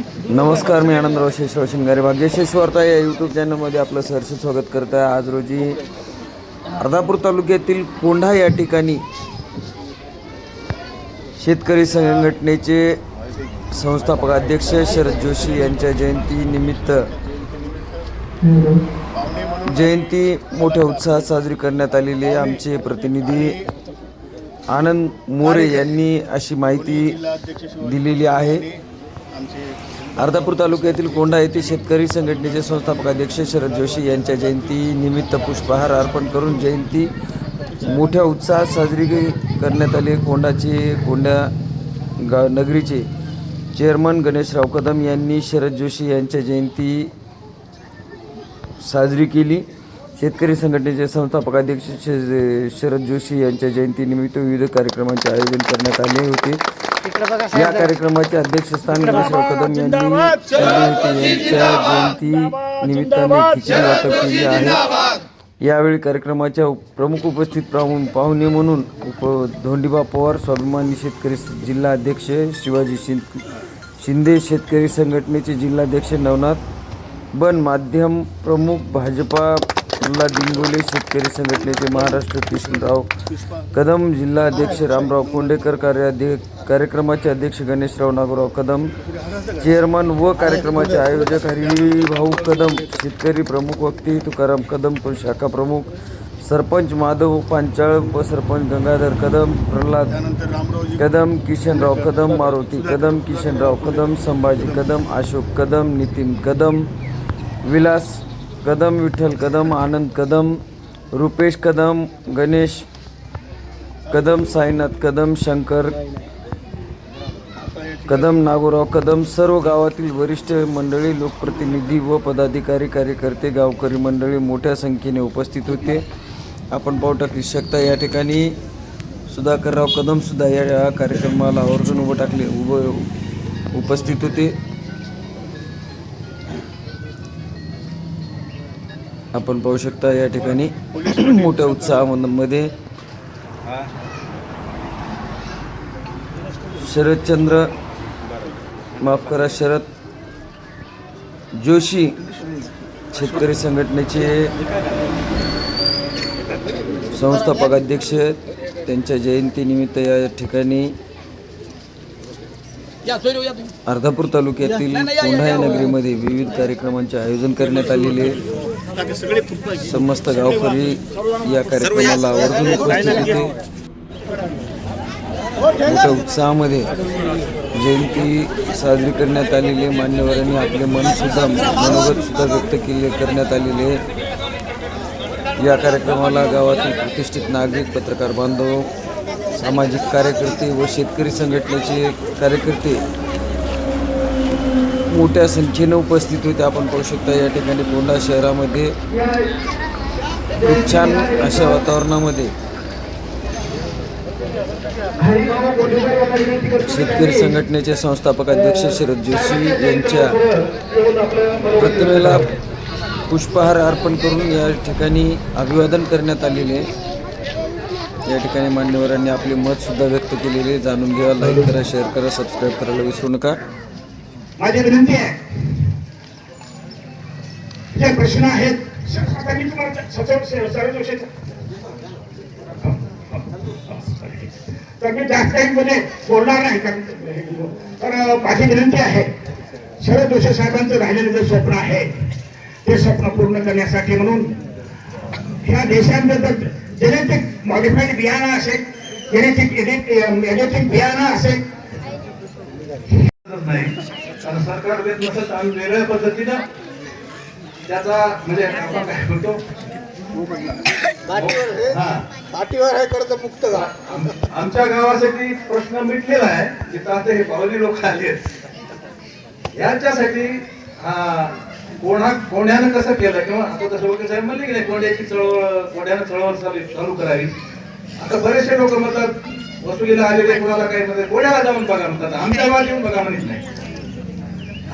नमस्कार मी आनंदराव शेषराव शिंगारे. भाग्यशेष वार्ता या यूट्यूब चॅनलमध्ये आपलं सहर्ष स्वागत करत आहे. आज रोजी अर्धापूर तालुक्यातील कोंढा या ठिकाणी शेतकरी संघटनेचे संस्थापक अध्यक्ष शरद जोशी यांच्या जयंतीनिमित्त जयंती मोठ्या उत्साहात साजरी करण्यात आलेली आहे. आमचे प्रतिनिधी आनंद मोरे यांनी अशी माहिती दिलेली आहे. अर्धापूर तालुक्यातील कोंढा येथे शेतकरी संघटनेचे संस्थापक अध्यक्ष शरद जोशी यांच्या जयंतीनिमित्त पुष्पहार अर्पण करून जयंती मोठ्या उत्साहात साजरी करण्यात आली. कोंढाचे कोंडा गा नगरीचे चेअरमन गणेशराव कदम यांनी शरद जोशी यांच्या जयंती साजरी केली. शेतकरी संघटनेचे संस्थापक अध्यक्ष श- शरद जोशी यांच्या जयंतीनिमित्त विविध कार्यक्रमांचे आयोजन करण्यात आले होते. या कार्यक्रमाचे अध्यक्षस्थान गणेशराव कदम यांनी यांच्या जयंती निमित्ताने खिचडी वाटप केली आहे. यावेळी कार्यक्रमाच्या प्रमुख उपस्थित पाहून पाहुणे म्हणून उप धोंडीबा पवार स्वाभिमानी शेतकरी जिल्हा अध्यक्ष शिवाजी शिंद शिंदे शेतकरी संघटनेचे जिल्हाध्यक्ष नवनाथ बन माध्यम प्रमुख भाजपा प्रल्हाद डिंगोले शेतकरी संघटनेचे महाराष्ट्र किशनराव कदम जिल्हाध्यक्ष रामराव कोंडेकर कार्याध्यक्ष कार्यक्रमाचे अध्यक्ष गणेशराव नागोराव कदम चेअरमन व कार्यक्रमाचे आयोजक हरिभाऊ कदम शेतकरी प्रमुख वक्ती तुकाराम कदम शाखा प्रमुख सरपंच माधव पांचाळ व सरपंच गंगाधर कदम प्रल्हाद कदम किशनराव कदम मारुती कदम किशनराव कदम संभाजी कदम अशोक कदम नितीन कदम विलास कदम विठ्ठल कदम आनंद कदम रुपेश कदम गणेश कदम साईनाथ कदम शंकर कदम नागोराव कदम सर्व गावातील वरिष्ठ मंडळी लोकप्रतिनिधी व पदाधिकारी कार्यकर्ते गावकरी मंडळी मोठ्या संख्येने उपस्थित होते. आपण पाहू टाकू शकता या ठिकाणी. सुधाकरराव कदमसुद्धा या कार्यक्रमाला आवर्जून उभं टाकले उभं उपस्थित होते. आपण पाहू शकता या ठिकाणी मोठ्या उत्साहामध्ये शरदचंद्र माफ करा शरद. जोशी शेतकरी संघटनेचे संस्थापक अध्यक्ष त्यांच्या जयंतीनिमित्त या ठिकाणी अर्धापूर तालुक्यातील कोंढा या नगरीमध्ये विविध कार्यक्रमांचे आयोजन करण्यात आलेले समस्त गावकरी या कार्यक्रमाला आवर्जून उपस्थित होते. मोठ्या उत्साहामध्ये जयंती साजरी करण्यात आलेली आहे. मान्यवरांनी आपले मनसुद्धा मनोगतसुद्धा व्यक्त केले करण्यात आलेले या कार्यक्रमाला गावातील प्रतिष्ठित नागरिक पत्रकार बांधव सामाजिक कार्यकर्ते व शेतकरी संघटनेचे कार्यकर्ते मोठ्या संख्येने उपस्थित होते आपण पाहू शकता या ठिकाणी कोंढा शहरामध्ये खूप छान अशा वातावरणामध्ये शेतकरी संघटनेचे संस्थापक अध्यक्ष शरद जोशी यांच्या प्रतिमेला पुष्पहार अर्पण करून या ठिकाणी अभिवादन करण्यात आलेले या ठिकाणी मान्यवरांनी आपले मत सुद्धा व्यक्त केलेले जाणून घ्या लाईक करा शेअर करा सबस्क्राईब करायला विसरू नका. माझी विनंती आहे प्रश्न आहेत तर मी जास्त मध्ये बोलणार नाही कारण तर माझी विनंती आहे शरद जोशी साहेबांचं राहिलेलं जे स्वप्न आहे ते स्वप्न पूर्ण करण्यासाठी म्हणून ह्या देशांबद्दल जेनेटिक मॉडिफाईड बियाणं असेल जेनेटिक एनेटिक बियाणं असेल नाही. सरकार देत नसत आम्ही वेगळ्या पद्धतीनं त्याचा म्हणजे आपण काय म्हणतो पाठीवर आहे कर्ज मुक्त गाव. आमच्या गावासाठी प्रश्न मिटलेला आहे जिथं आता हे पावली लोक आले आहेत. यांच्यासाठी हा कोणा कोण्यानं कसं केलं? किंवा आता तसं वकील साहेब म्हणले की नाही कोंड्याची चळवळ कोण्यानं चळवळ चालू चालू करावी. आता बरेचसे लोक म्हणतात वसुलीला आलेले कोणाला काही म्हणतात कोण्याला जाऊन बघा म्हणतात. आमच्या गावात येऊन बघा म्हणत नाही.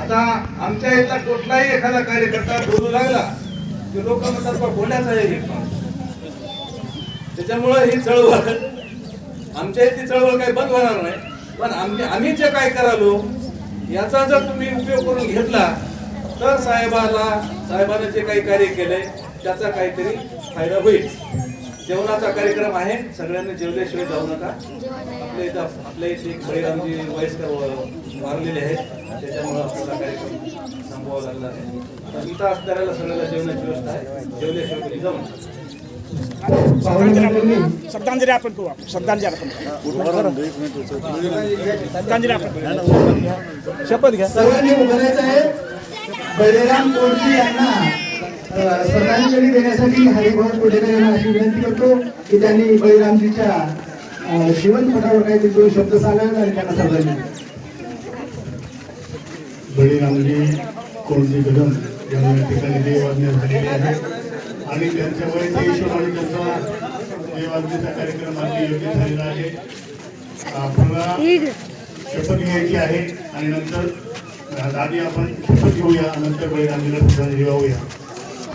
आता आमच्या इथला कुठलाही एखादा कार्यकर्ता बोलू लागला की लोक म्हणतात पण बोलायचं आहे हे. त्याच्यामुळं ही चळवळ आमच्या इथली चळवळ काही बंद होणार नाही. पण आम्ही आम्ही जे काय करालो याचा जर तुम्ही उपयोग करून घेतला तर साहेबाला साहेबाने जे काही कार्य केलंय त्याचा काहीतरी फायदा होईल. जेवणाचा कार्यक्रम आहे. सगळ्यांनी जेवल्याशिवाय जाऊ नका. आपल्या इथं आपल्या इथे एक बळीरामजी वयस्कर व- वारलेले आहेत. त्याच्यामुळे आपल्याला कार्यक्रम थांबवावा लागला आहे तर इथं असणाऱ्याला सगळ्याला जेवणाची व्यवस्था आहे. जेवल्याशिवाय कोणी जाऊ नका. श्रद्धांजली आपण करू. आपण श्रद्धांजली आपण श्रद्धांजली आपण शपथ घ्या. सर्वांनी उभारायचं आहे. बळीराम कोळशी यांना श्रद्धांजली देण्यासाठी हरिभाऊ कोडेकर यांना अशी विनंती करतो की त्यांनी बळीरामजीच्या अ, जीवनपटावर काहीतरी दोन शब्द सांगावे आणि त्यांना श्रद्धांजली बळीरामजी कोणती कदम या ठिकाणी देवाज्ञा झालेली आहे. आणि त्यांच्या वयाच्या हिशोबाने त्यांचा देवाज्ञेचा कार्यक्रम अगदी योग्य झालेला आहे. आपल्याला शपथ घ्यायची आहे आणि नंतर आधी आपण शपथ घेऊया नंतर बळीरामजीला श्रद्धांजली वाहूया.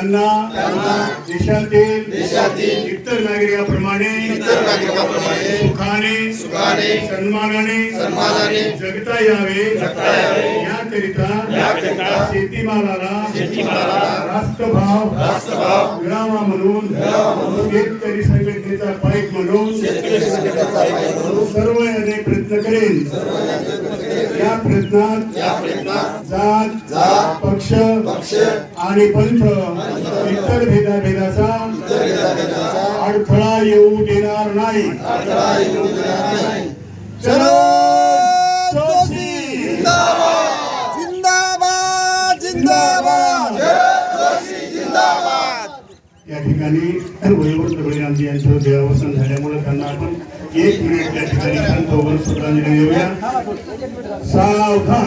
त्यांना देशातील इतर नागरिकाप्रमाणे सुखाने सन्मानाने जगता यावे. याकरिता शेतीमालाला रास्त भाव मिळावा म्हणून शेतकरी संघटनेचा पाईक म्हणून सर्व याने प्रयत्न करेन. या प्रयत्नात जात पक्ष आणि पंथ इतर भेदाभेदाचा अडथळा येऊ देणार नाही. चलो! या ठिकाणी वयोवृद्ध बळीरामजी यांचं देहावसान झाल्यामुळे त्यांना आपण एक मिनिट या ठिकाणी शांत देऊया. सावधान.